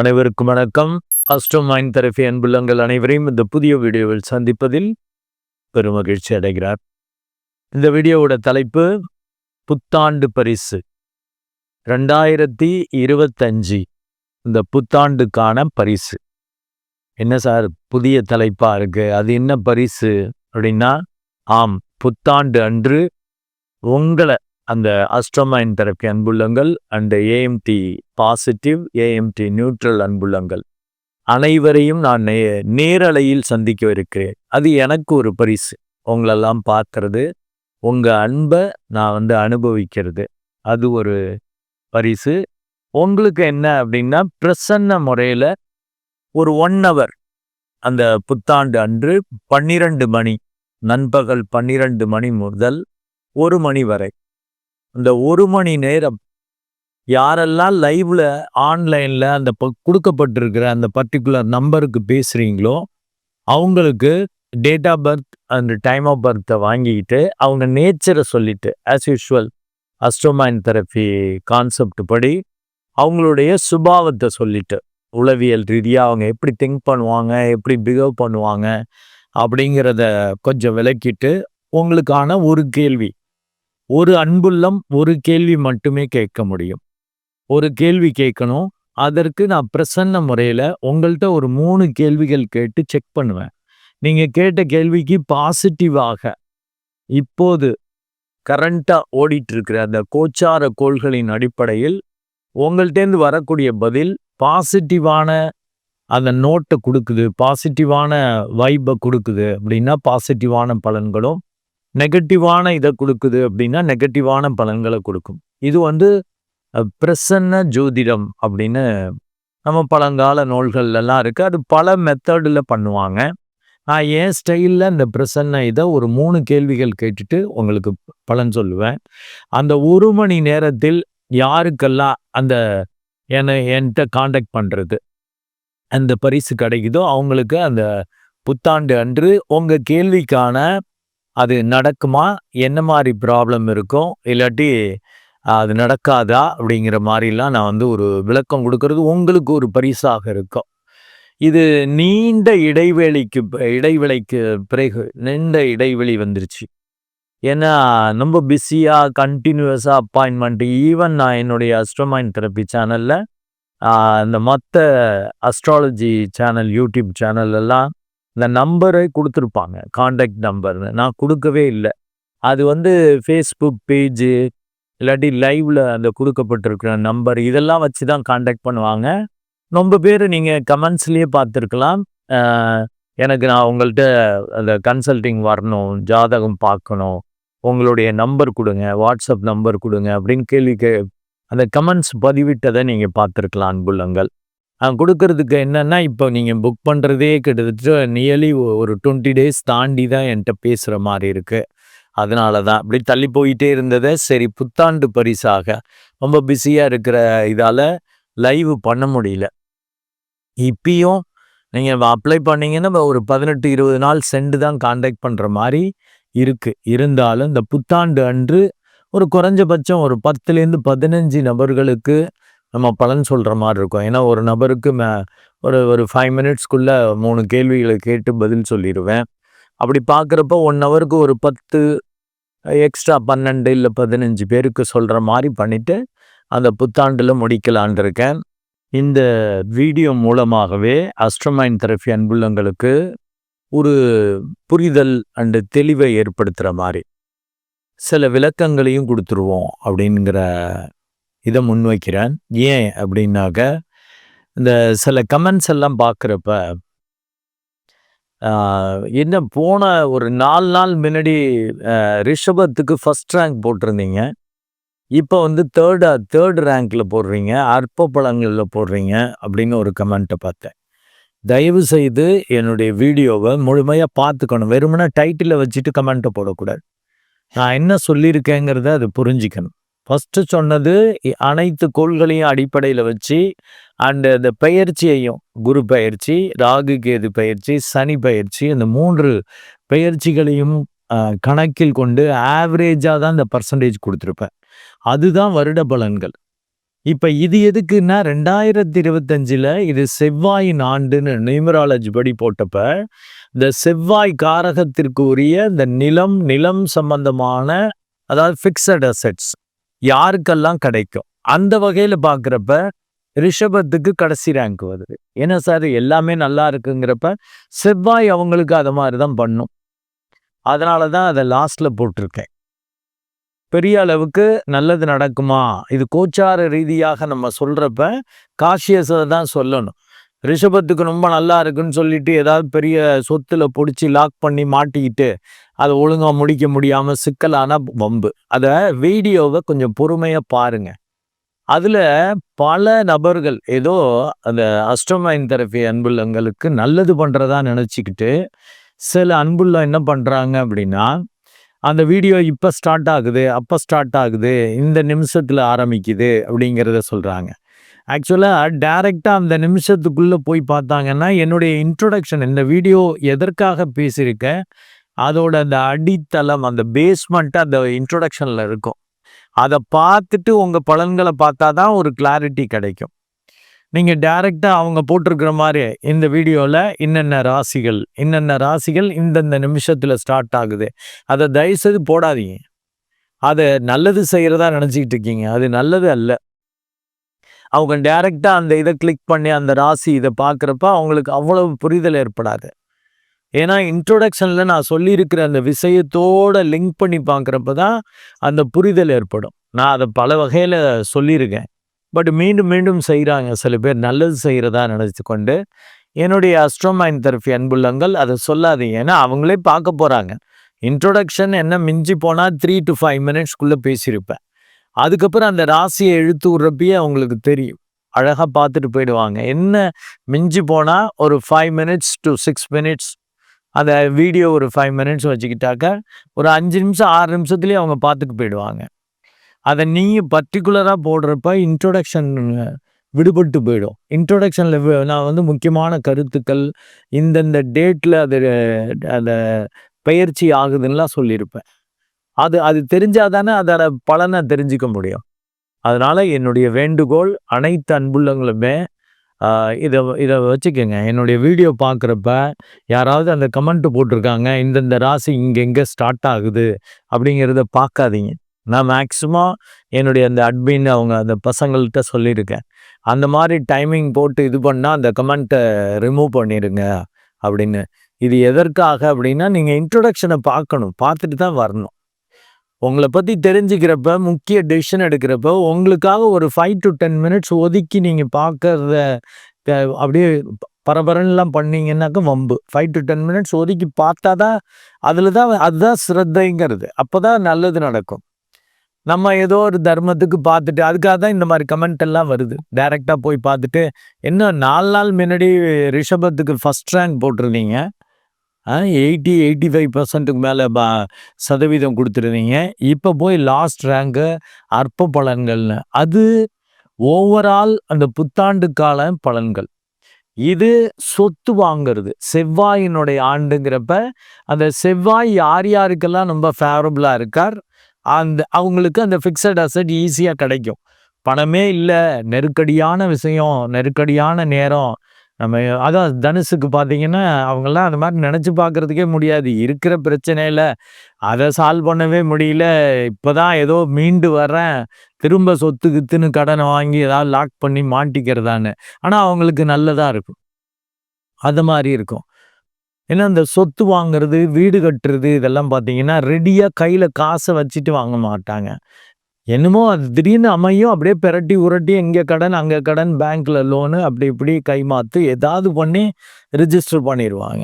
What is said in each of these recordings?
அனைவருக்கும் வணக்கம். Astro mind therapy அன்புள்ளங்கள் அனைவரையும் இந்த புதிய வீடியோவில் சந்திப்பதில் பெருமகிழ்ச்சி அடைகிறார். இந்த வீடியோவோட தலைப்பு புத்தாண்டு பரிசு. ரெண்டாயிரத்தி இருபத்தஞ்சு இந்த புத்தாண்டுக்கான பரிசு. என்ன சார் புதிய தலைப்பா இருக்கு? அது என்ன பரிசு அப்படின்னா ஆம் புத்தாண்டு அன்று உங்களை அந்த astromine therapy அன்புள்ளங்கள் and AMT positive AMT neutral அன்புள்ளங்கள். அனைவரையும் நான் நே நேரலையில் சந்திக்க இருக்கிறேன் அது எனக்கு ஒரு பரிசு. உங்களெல்லாம் பார்க்கறது. உங்கள் அன்பை நான் வந்து அனுபவிக்கிறது. அது ஒரு பரிசு. உங்களுக்கு என்ன அப்படின்னா பிரசன்ன முறையில் ஒரு ஒன் ஹவர் அந்த புத்தாண்டு அன்று பன்னிரண்டு மணி நண்பகல் பன்னிரண்டு மணி முதல் ஒரு மணி வரை. இந்த ஒரு மணி நேரம் யாரெல்லாம் லைவ்ல ஆன்லைன்ல அந்த கொடுக்கப்பட்டிருக்கிற அந்த பர்டிகுலர் நம்பருக்கு பேசுறீங்களோ அவங்களுக்கு டேட் ஆஃப் பர்த் அந்த டைம் ஆஃப் பர்த்தை வாங்கிக்கிட்டு அவங்க நேச்சரை சொல்லிட்டு as usual astromine therapy concept படி அவங்களுடைய சுபாவத்தை சொல்லிட்டு உளவியல் ரீதியாக அவங்க எப்படி திங்க் பண்ணுவாங்க எப்படி பிஹேவ் பண்ணுவாங்க அப்படிங்கிறத கொஞ்சம் விளக்கிட்டு உங்களுக்கான ஒரு கேள்வி. ஒரு அன்புள்ளம் ஒரு கேள்வி மட்டுமே கேட்க முடியும். ஒரு கேள்வி கேட்கணும் அதற்கு நான் பிரசன்ன முறையில் உங்கள்கிட்ட ஒரு மூணு கேள்விகள் கேட்டு செக் பண்ணுவேன். நீங்கள் கேட்ட கேள்விக்கு பாசிட்டிவாக இப்போது கரண்ட்டாக ஓடிட்டுருக்கிற அந்த கோச்சார கோள்களின் அடிப்படையில் உங்கள்கிட்டேருந்து வரக்கூடிய பதில் பாசிட்டிவான அந்த நோட்டை கொடுக்குது பாசிட்டிவான வைப்பை கொடுக்குது அப்படின்னா பாசிட்டிவான பலன்களும் நெகட்டிவான இதை கொடுக்குது அப்படின்னா நெகட்டிவான பலன்களை கொடுக்கும். இது வந்து பிரசன்ன ஜோதிடம் அப்படின்னு நம்ம பழங்கால நூல்கள்லாம் இருக்குது அது பல மெத்தடில் பண்ணுவாங்க. நான் என் ஸ்டைலில் இந்த பிரசன்ன இதை ஒரு மூணு கேள்விகள் கேட்டுட்டு உங்களுக்கு பலன் சொல்லுவேன். அந்த ஒரு மணி நேரத்தில் யாருக்கெல்லாம் அந்த என்னை என்கிட்ட காண்டாக்ட் பண்ணுறது அந்த பரிசு கிடைக்குதோ அவங்களுக்கு அந்த புத்தாண்டு அன்று உங்கள் கேள்விக்கான அது நடக்குமா? என்ன மாதிரி ப்ராப்ளம் இருக்கும்? இல்லாட்டி அது நடக்காதா? அப்படிங்கிற மாதிரிலாம் நான் வந்து ஒரு விளக்கம் கொடுக்கறது உங்களுக்கு ஒரு பரிசாக இருக்கும். இது நீண்ட இடைவெளிக்கு இடைவெளிக்கு பிறகு நீண்ட இடைவெளி வந்துருச்சு. ஏன்னா ரொம்ப பிஸியாக கண்டினியூஸாக அப்பாயின்மெண்ட் ஈவன் நான் என்னுடைய அஸ்ட்ரோமைன் தெரப்பி சேனலில் இந்த மற்ற அஸ்ட்ராலஜி சேனல் யூடியூப் சேனல்லலாம் இந்த நம்பரை கொடுத்துருப்பாங்க. காண்டாக்ட் நம்பர்னு நான் கொடுக்கவே இல்லை. அது வந்து ஃபேஸ்புக் பேஜு இல்லாட்டி லைவில் அந்த கொடுக்கப்பட்டிருக்கிற நம்பர் இதெல்லாம் வச்சு தான் காண்டாக்ட் பண்ணுவாங்க. ரொம்ப பேர் நீங்கள் கமெண்ட்ஸ்லேயே பார்த்துருக்கலாம். எனக்கு நான் உங்கள்கிட்ட அந்த கன்சல்டிங் வரணும் ஜாதகம் பார்க்கணும். உங்களுடைய நம்பர் கொடுங்க வாட்ஸ்அப் நம்பர் கொடுங்க அப்படின்னு கேள்வி கே அந்த கமெண்ட்ஸ் பதிவிட்டதை நீங்கள் பார்த்துருக்கலாம் அன்புள்ளங்கள். கொடுக்கறதுக்கு என்னென்னா இப்போ நீங்கள் புக் பண்ணுறதே கிட்டத்தட்ட நியர்லி ஒரு டுவெண்ட்டி டேஸ் தாண்டி தான் என்கிட்ட பேசுகிற மாதிரி இருக்குது அதனால தான் இப்படி தள்ளி போயிட்டே இருந்ததை சரி புத்தாண்டு பரிசாக ரொம்ப பிஸியாக இருக்கிற இதால் லைவ் பண்ண முடியல. இப்பயும் நீங்கள் அப்ளை பண்ணீங்கன்னா ஒரு பதினெட்டு இருபது நாள் சென்று தான் காண்டாக்ட் பண்ணுற மாதிரி இருக்குது இருந்தாலும் இந்த புத்தாண்டு அன்று ஒரு குறைஞ்சபட்சம் ஒரு பத்துலேருந்து பதினஞ்சு நபர்களுக்கு நம்ம பலன் சொல்கிற மாதிரி இருக்கும் ஏன்னா ஒரு நபருக்கு மே ஒரு ஒரு ஃபைவ் மினிட்ஸ்க்குள்ளே மூணு கேள்விகளை கேட்டு பதில் சொல்லிடுவேன் அப்படி பார்க்குறப்ப ஒன் ஹவருக்கு ஒரு பத்து எக்ஸ்ட்ரா பன்னெண்டு இல்லை பதினஞ்சு பேருக்கு சொல்கிற மாதிரி பண்ணிவிட்டு அந்த புத்தாண்டில் முடிக்கலான் இருக்கேன். இந்த வீடியோ மூலமாகவே அஸ்ட்ரமைன் தெரப்பி அன்புள்ளங்களுக்கு ஒரு புரிதல் அண்டு தெளிவை ஏற்படுத்துகிற மாதிரி சில விளக்கங்களையும் கொடுத்துருவோம் அப்படிங்கிற இதை முன்வைக்கிறேன். ஏன் அப்படின்னாக்க இந்த சில கமெண்ட்ஸ் எல்லாம் பார்க்குறப்ப என்ன போன ஒரு நாலு நாள் முன்னாடி ரிஷபத்துக்கு ஃபஸ்ட் ரேங்க் போட்டிருந்தீங்க. இப்போ வந்து தேர்டா தேர்ட் ரேங்க்கில் போடுறீங்க. அற்ப பழங்களில் போடுறீங்க அப்படின்னு ஒரு கமெண்ட்டை பார்த்தேன். தயவு செய்து என்னுடைய வீடியோவை முழுமையாக பார்த்துக்கணும். வெறுமனா டைட்டிலை வச்சுட்டு கமெண்ட்டை போடக்கூடாது. நான் என்ன சொல்லியிருக்கேங்கிறத அது புரிஞ்சிக்கணும். ஃபஸ்ட்டு சொன்னது அனைத்து கோள்களையும் அடிப்படையில் வச்சு அண்டு அந்த பயிற்சியையும் குரு பயிற்சி ராகு கேது பயிற்சி சனி பயிற்சி அந்த மூன்று பயிற்சிகளையும் கணக்கில் கொண்டு ஆவரேஜாக தான் இந்த பர்சன்டேஜ் கொடுத்துருப்பேன். அதுதான் வருட பலன்கள். இப்ப இது எதுக்குன்னா ரெண்டாயிரத்தி இருபத்தஞ்சுல இது செவ்வாயின் ஆண்டுன்னு நியூமராலஜி படி போட்டப்ப இந்த செவ்வாய் காரகத்திற்கு உரிய இந்த நிலம் நிலம் சம்பந்தமான அதாவது ஃபிக்ஸட் அசெட்ஸ் யாருக்கெல்லாம் கிடைக்கும்? அந்த வகையில பாக்குறப்ப ரிஷபத்துக்கு கடைசி ரேங்க் வருது. ஏன்னா சார் எல்லாமே நல்லா இருக்குங்கிறப்ப செவ்வாய் அவங்களுக்கு அதை மாதிரி தான் பண்ணும். அதனால தான் அதை லாஸ்ட்ல போட்டிருக்கேன். பெரிய அளவுக்கு நல்லது நடக்குமா? இது கோச்சார ரீதியாக நம்ம சொல்றப்ப காஷியஸை தான் சொல்லணும். ரிஷபத்துக்கு ரொம்ப நல்லா இருக்குன்னு சொல்லிட்டு ஏதாவது பெரிய சொத்துல பிடிச்சி லாக் பண்ணி மாட்டிக்கிட்டு அதை ஒழுங்காக முடிக்க முடியாமல் சிக்கலான வம்பு. அதை வீடியோவை கொஞ்சம் பொறுமையாக பாருங்க. அதில் பல நபர்கள் ஏதோ அந்த அஸ்டமைன் தெரப்பி அன்புள்ளங்களுக்கு நல்லது பண்ணுறதா நினச்சிக்கிட்டு சில அன்புள்ள என்ன பண்ணுறாங்க அப்படின்னா அந்த வீடியோ இப்போ ஸ்டார்ட் ஆகுது அப்போ ஸ்டார்ட் ஆகுது இந்த நிமிஷத்தில் ஆரம்பிக்குது அப்படிங்கிறத சொல்கிறாங்க ஆக்சுவலாக டேரெக்டாக அந்த நிமிஷத்துக்குள்ளே போய் பார்த்தாங்கன்னா என்னுடைய இன்ட்ரொடக்ஷன் இந்த வீடியோ எதற்காக பேசியிருக்கேன் அதோட அந்த அடித்தளம் அந்த பேஸ்மெண்ட்டு அந்த இன்ட்ரொடக்ஷனில் இருக்கும். அதை பார்த்துட்டு உங்கள் பலன்களை பார்த்தா தான் ஒரு கிளாரிட்டி கிடைக்கும். நீங்கள் டைரெக்டாக அவங்க போட்டிருக்கிற மாதிரி இந்த வீடியோவில் இன்னென்ன ராசிகள் இன்னென்ன ராசிகள் இந்தந்த நிமிஷத்தில் ஸ்டார்ட் ஆகுது. அதை தயவுசெய்து போடாதீங்க. அதை நல்லது செய்கிறதா நினச்சிக்கிட்டு இருக்கீங்க. அது நல்லது அல்ல. அவங்க டைரெக்டாக அந்த இதை கிளிக் பண்ணி அந்த ராசி இதை பார்க்குறப்ப அவங்களுக்கு அவ்வளவு புரிதல் ஏற்படாது. ஏன்னா இன்ட்ரொடக்ஷனில் நான் சொல்லியிருக்கிற அந்த விஷயத்தோட லிங்க் பண்ணி பார்க்குறப்ப தான் அந்த புரிதல் ஏற்படும். நான் அதை பல வகையில் சொல்லியிருக்கேன். பட் மீண்டும் மீண்டும் செய்கிறாங்க சில பேர் நல்லது செய்கிறதா நினச்சி கொண்டு என்னுடைய அஸ்ட்ரோமைன் தெரப்பி அன்புள்ளங்கள் அதை சொல்லாதீங்க. ஏன்னா அவங்களே பார்க்க போகிறாங்க இன்ட்ரொடக்ஷன் என்ன மிஞ்சி போனால் த்ரீ டு ஃபைவ் மினிட்ஸ்க்குள்ளே பேசியிருப்பேன். அதுக்கப்புறம் அந்த ராசியை இழுத்து விட்றப்பயே அவங்களுக்கு தெரியும். அழகாக பார்த்துட்டு போயிடுவாங்க. என்ன மிஞ்சி போனால் ஒரு five minutes to six minutes அந்த வீடியோ ஒரு ஃபைவ் மினிட்ஸ் வச்சுக்கிட்டாக்க ஒரு அஞ்சு நிமிஷம் ஆறு நிமிஷத்துலேயே அவங்க பார்த்துட்டு போயிடுவாங்க. அதை நீங்கள் பர்டிகுலராக போடுறப்ப இன்ட்ரொடக்ஷன் விடுபட்டு போயிடும். இன்ட்ரொடக்ஷனில் நான் வந்து முக்கியமான கருத்துக்கள் இந்தந்த டேட்டில் அது அந்த பயிற்சி ஆகுதுன்னெலாம் சொல்லியிருப்பேன். அது அது தெரிஞ்சால் தானே அதோட பலனை தெரிஞ்சுக்க முடியும். அதனால் என்னுடைய வேண்டுகோள் அனைத்து அன்புள்ளங்களுமே இதை இதை வச்சுக்கோங்க. என்னுடைய வீடியோ பார்க்குறப்ப யாராவது அந்த கமெண்ட் போட்டிருக்காங்க இந்தந்த ராசி இங்கே எங்கே ஸ்டார்ட் ஆகுது அப்படிங்கிறத பார்க்காதீங்க நான் மேக்ஸிமம் என்னுடைய அந்த அட்மின் அவங்க அந்த பசங்கள்கிட்ட சொல்லியிருக்கேன். அந்த மாதிரி டைமிங் போட்டு இது பண்ணால் அந்த கமெண்ட்டை ரிமூவ் பண்ணிடுங்க அப்படின்னு. இது எதற்காக அப்படின்னா நீங்கள் இன்ட்ரொடக்ஷனை பார்க்கணும். பார்த்துட்டு தான் வரணும். உங்களை பற்றி தெரிஞ்சுக்கிறப்ப முக்கிய டெசிஷன் எடுக்கிறப்ப உங்களுக்காக ஒரு ஃபைவ் டு டென் மினிட்ஸ் ஒதுக்கி நீங்கள் பார்க்கறத அப்படியே பரபரன்லாம் பண்ணீங்கன்னாக்க வம்பு. ஃபைவ் டு டென் மினிட்ஸ் ஒதுக்கி பார்த்தா தான் அதில் தான் அதுதான் சிரத்தைங்கிறது அப்போ தான் நல்லது நடக்கும். நம்ம ஏதோ ஒரு தர்மத்துக்கு பார்த்துட்டு அதுக்காக தான் இந்த மாதிரி கமெண்ட் எல்லாம் வருது. டைரெக்டாக போய் பார்த்துட்டு என்ன நாலு நாள் முன்னாடி ரிஷபத்துக்கு ஃபஸ்ட் ரேங்க் போட்டிருந்தீங்க. எயிட்டி எயிட்டி ஃபைவ் பர்சன்ட்டுக்கு மேலே பா சதவீதம் கொடுத்துருந்தீங்க. இப்போ போய் லாஸ்ட் ரேங்கு அற்ப பலன்கள்னு அது ஓவரால் அந்த புத்தாண்டு கால பலன்கள். இது சொத்து வாங்கிறது. செவ்வாயினுடைய ஆண்டுங்கிறப்ப அந்த செவ்வாய் யார் யாருக்கெல்லாம் ரொம்ப ஃபேவரபுளாக இருக்கார் அந்த அவங்களுக்கு அந்த ஃபிக்ஸட் அசட் ஈஸியாக கிடைக்கும். பணமே இல்லை நெருக்கடியான விஷயம் நெருக்கடியான நேரம் நம்ம அதான் தனுஷுக்கு பார்த்தீங்கன்னா அவங்கெல்லாம் அந்த மாதிரி நினச்சி பார்க்குறதுக்கே முடியாது. இருக்கிற பிரச்சனையில் அதை சால்வ் பண்ணவே முடியல. இப்போ தான் ஏதோ மீண்டு வர்றேன். திரும்ப சொத்து கித்துன்னு கடனை வாங்கி ஏதாவது லாக் பண்ணி மாட்டிக்கிறதான்னு. ஆனால் அவங்களுக்கு நல்லதாக இருக்கும். அது மாதிரி இருக்கும். ஏன்னா இந்த சொத்து வாங்குறது வீடு கட்டுறது இதெல்லாம் பார்த்தீங்கன்னா ரெடியாக கையில் காசை வச்சுட்டு வாங்க மாட்டாங்க. என்னமோ அது திடீர்னு அமையும். அப்படியே பெரட்டி உரட்டி எங்கே கடன் அங்கே கடன் பேங்க்கில் லோனு அப்படி இப்படி கைமாத்து ஏதாவது பண்ணி ரிஜிஸ்டர் பண்ணிடுவாங்க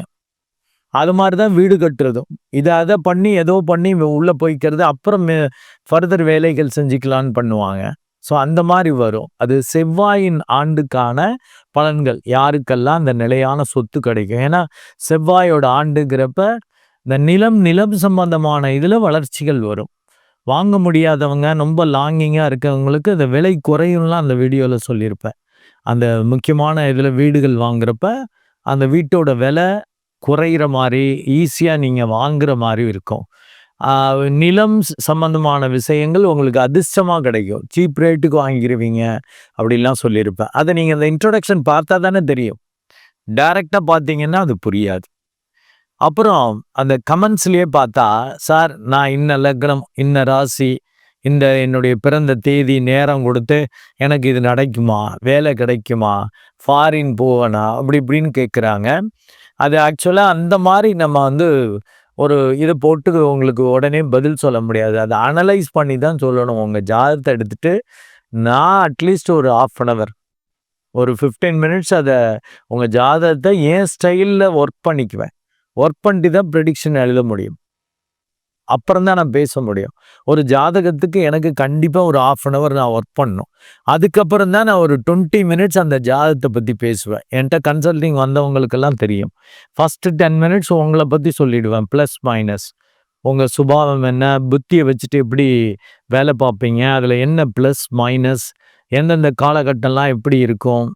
அது மாதிரி தான் வீடு கட்டுறதும். இதை அதை பண்ணி ஏதோ பண்ணி உள்ளே போய்க்கிறது அப்புறம் ஃபர்தர் வேலைகள் செஞ்சுக்கலான்னு பண்ணுவாங்க. ஸோ அந்த மாதிரி வரும். அது செவ்வாயின் ஆண்டுக்கான பலன்கள். யாருக்கெல்லாம் அந்த நிலையான சொத்து கிடைக்கும்? ஏன்னா செவ்வாயோட ஆண்டுங்கிறப்ப இந்த நிலம் நிலம் சம்பந்தமான இதில் வளர்ச்சிகள் வரும். வாங்க முடியாதவங்க ரொம்ப லாங்கிங்காக இருக்கவங்களுக்கு இந்த விலை குறையும்லாம் அந்த வீடியோவில் சொல்லியிருப்பேன். அந்த முக்கியமான இதில் வீடுகள் வாங்குறப்ப அந்த வீட்டோட விலை குறையிற மாதிரி ஈஸியாக நீங்கள் வாங்குற மாதிரி இருக்கும். நிலம் சம்பந்தமான விஷயங்கள் உங்களுக்கு அதிர்ஷ்டமாக கிடைக்கும். சீப் ரேட்டுக்கு வாங்கிடுவீங்க அப்படிலாம் சொல்லியிருப்பேன். அதை நீங்கள் அந்த இன்ட்ரொடக்ஷன் பார்த்தா தானே தெரியும். டைரெக்டாக பார்த்தீங்கன்னா அது புரியாது. அப்புறம் அந்த கமெண்ட்ஸ்லேயே பார்த்தா சார் நான் இன்ன லக்னம் இன்ன ராசி இந்த என்னுடைய பிறந்த தேதி நேரம் கொடுத்து எனக்கு இது நடக்குமா? வேலை கிடைக்குமா? ஃபாரின் போவேனா? அப்படி இப்படின்னு கேட்குறாங்க. அது ஆக்சுவலாக அந்த மாதிரி நம்ம வந்து ஒரு இதை போட்டு உங்களுக்கு உடனே பதில் சொல்ல முடியாது. அதை அனலைஸ் பண்ணி தான் சொல்லணும். உங்கள் ஜாதகத்தை எடுத்துகிட்டு நான் அட்லீஸ்ட் ஒரு ஆஃப் அன் அவர் ஒரு ஃபிஃப்டீன் மினிட்ஸ் அதை உங்கள் ஜாதகத்தை ஏன் ஸ்டைலில் ஒர்க் பண்ணிக்குவேன். ஒர்க் பண்ணிட்டு தான் ப்ரெடிக்ஷன் எழுத முடியும். அப்புறம் தான் நான் பேச முடியும். ஒரு ஜாதகத்துக்கு எனக்கு கண்டிப்பாக ஒரு ஆஃப் அன் அவர் நான் ஒர்க் பண்ணணும். அதுக்கப்புறம் தான் நான் ஒரு டுவெண்ட்டி மினிட்ஸ் அந்த ஜாதகத்தை பற்றி பேசுவேன். என்கிட்ட கன்சல்டிங் வந்தவங்களுக்கெல்லாம் தெரியும். ஃபஸ்ட்டு டென் மினிட்ஸ் உங்களை பற்றி சொல்லிடுவேன். ப்ளஸ் மைனஸ் உங்கள் சுபாவம் என்ன? புத்தியை வச்சுட்டு எப்படி வேலை பார்ப்பீங்க? அதில் என்ன ப்ளஸ் மைனஸ் எந்தெந்த காலகட்டம்லாம் எப்படி இருக்கும்?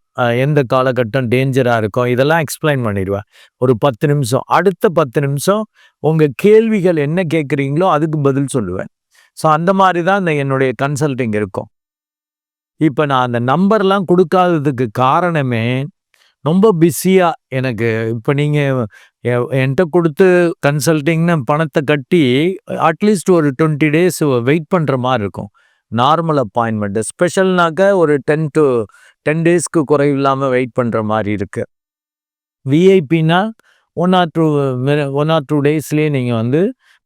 எந்த காலகட்டம் டேஞ்சராக இருக்கும்? இதெல்லாம் எக்ஸ்பிளைன் பண்ணிடுவேன். ஒரு பத்து நிமிஷம். அடுத்த பத்து நிமிஷம் உங்கள் கேள்விகள் என்ன கேட்குறீங்களோ அதுக்கு பதில் சொல்லுவேன். ஸோ அந்த மாதிரி தான் இந்த என்னுடைய கன்சல்டிங் இருக்கும். இப்போ நான் அந்த நம்பர்லாம் கொடுக்காததுக்கு காரணமே ரொம்ப பிஸியாக எனக்கு. இப்போ நீங்கள் என்கிட்ட கொடுத்து கன்சல்டிங்னு பணத்தை கட்டி அட்லீஸ்ட் ஒரு டுவெண்ட்டி டேஸ் வெயிட் பண்ணுற மாதிரி இருக்கும். நார்மல் அப்பாயின்மெண்ட்டு ஸ்பெஷல்னாக்க ஒரு டென் டு டென் டேஸ்க்கு குறைவு இல்லாமல் வெயிட் பண்ணுற மாதிரி இருக்குது விஐபின்னா one or two one or two டேஸ்லேயே நீங்கள் வந்து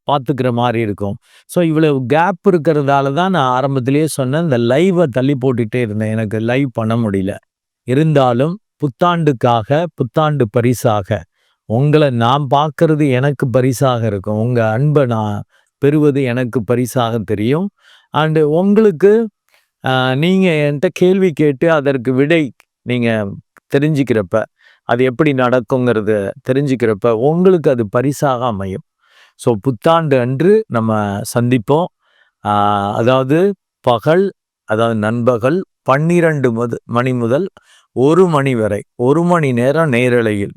பார்த்துக்கிற மாதிரி இருக்கும். ஸோ இவ்வளோ கேப் இருக்கிறதால தான் நான் ஆரம்பத்திலேயே சொன்னேன் இந்த லைவை தள்ளி போட்டுகிட்டே இருந்தேன். எனக்கு லைவ் பண்ண முடியல. இருந்தாலும் புத்தாண்டுக்காக புத்தாண்டு பரிசாக உங்களை நான் பார்க்கறது எனக்கு பரிசாக இருக்கும். உங்கள் அன்பை நான் பெறுவது எனக்கு பரிசாக தெரியும். அண்டு உங்களுக்கு நீங்கள் என்கிட்ட கேள்வி கேட்டு அதற்கு விடை நீங்கள் தெரிஞ்சுக்கிறப்ப அது எப்படி நடக்குங்கிறத தெரிஞ்சுக்கிறப்ப உங்களுக்கு அது பரிசாக அமையும். ஸோ புத்தாண்டு அன்று நம்ம சந்திப்போம். அதாவது பகல் அதாவது நண்பகல் பன்னிரண்டு மது மணி முதல் ஒரு மணி வரை ஒரு மணி நேரம் நேரலையில்.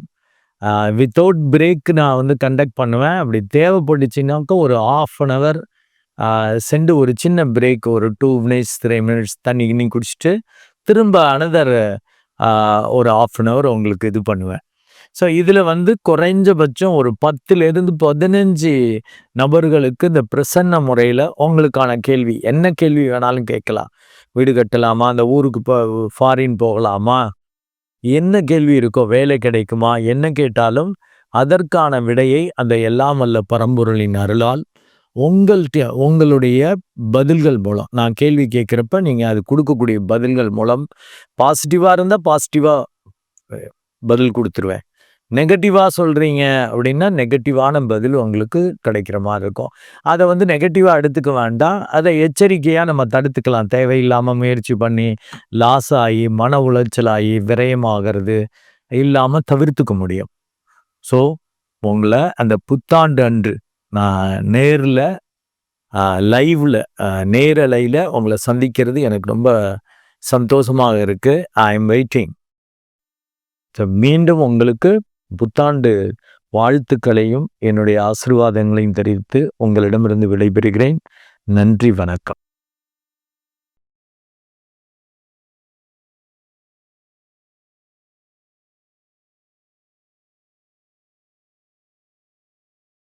வித்தவுட் பிரேக் நான் வந்து கண்டக்ட் பண்ணுவேன். அப்படி தேவைப்பட்டுச்சுனாக்கா ஒரு ஆஃப் அன் ஹவர் சென்று ஒரு சின்ன பிரேக் ஒரு டூ மினிட்ஸ் த்ரீ மினிட்ஸ் தண்ணி கிண்ணி குடிச்சிட்டு திரும்ப அனதர் ஒரு ஆஃப் அன் ஹவர் உங்களுக்கு இது பண்ணுவேன். ஸோ இதில் வந்து குறைஞ்சபட்சம் ஒரு பத்துலேருந்து பதினஞ்சு நபர்களுக்கு இந்த பிரசன்ன முறையில் உங்களுக்கான கேள்வி என்ன கேள்வி வேணாலும் கேட்கலாம். வீடு கட்டலாமா? அந்த ஊருக்கு போ ஃபாரின் போகலாமா? என்ன கேள்வி இருக்கோ வேலை கிடைக்குமா? என்ன கேட்டாலும் அதற்கான விடையை அந்த எல்லாம் வல்ல பரம்பொருளின் அருளால் உங்கள்கிட்ட உங்களுடைய பதில்கள் மூலம் நான் கேள்வி கேட்குறப்ப நீங்கள் அது கொடுக்கக்கூடிய பதில்கள் மூலம் பாசிட்டிவாக இருந்தால் பாசிட்டிவாக பதில் கொடுத்துருவேன். நெகட்டிவாக சொல்கிறீங்க அப்படின்னா நெகட்டிவான பதில் உங்களுக்கு கிடைக்கிற மாதிரி இருக்கும். அதை வந்து நெகட்டிவாக எடுத்துக்க வேண்டாம். அதை எச்சரிக்கையாக நம்ம தடுத்துக்கலாம். தேவையில்லாமல் முயற்சி பண்ணி லாஸ் ஆகி மன உளைச்சல் ஆகி விரயமாகிறது இல்லாமல் தவிர்த்துக்க முடியும். ஸோ உங்களை அந்த புத்தாண்டு அன்று நான் நேரில் லைவில் நேரலையில் உங்களை சந்திக்கிறது எனக்கு ரொம்ப சந்தோஷமாக இருக்குது ஐ எம் வெயிட்டிங் ஸோ மீண்டும் உங்களுக்கு புத்தாண்டு வாழ்த்துக்களையும் என்னுடைய ஆசிர்வாதங்களையும் தெரிவித்து உங்களிடமிருந்து விடைபெறுகிறேன். நன்றி வணக்கம்.